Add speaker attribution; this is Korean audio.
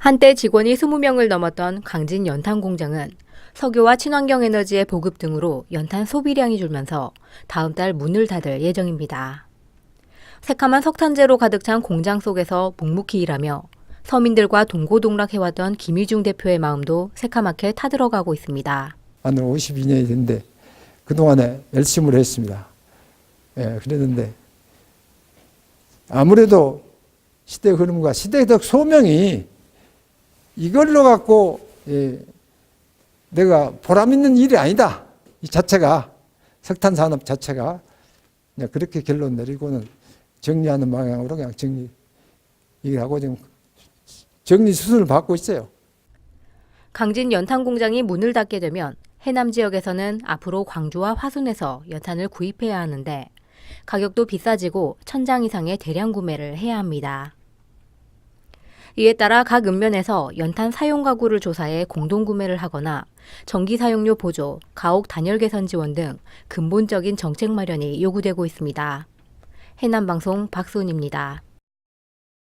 Speaker 1: 한때 직원이 20명을 넘었던 강진 연탄 공장은 석유와 친환경 에너지의 보급 등으로 연탄 소비량이 줄면서 다음 달 문을 닫을 예정입니다. 새카만 석탄재로 가득 찬 공장 속에서 묵묵히 일하며 서민들과 동고동락해왔던 김희중 대표의 마음도 새카맣게 타들어가고 있습니다.
Speaker 2: 한 52년이 됐는데 그동안에 열심을 했습니다. 예, 그랬는데 아무래도 시대 흐름과 시대적 소명이 이걸로 갖고 예, 내가 보람 있는 일이 아니다. 이 자체가 석탄 산업 자체가 그렇게 결론 내리고는 정리하는 방향으로 그냥 정리 일하고 지금 정리 수순을 받고 있어요.
Speaker 1: 강진 연탄 공장이 문을 닫게 되면 해남 지역에서는 앞으로 광주와 화순에서 연탄을 구입해야 하는데 가격도 비싸지고 천장 이상의 대량 구매를 해야 합니다. 이에 따라 각 읍면에서 연탄 사용 가구를 조사해 공동 구매를 하거나 전기 사용료 보조, 가옥 단열 개선 지원 등 근본적인 정책 마련이 요구되고 있습니다. 해남 방송 박수은입니다.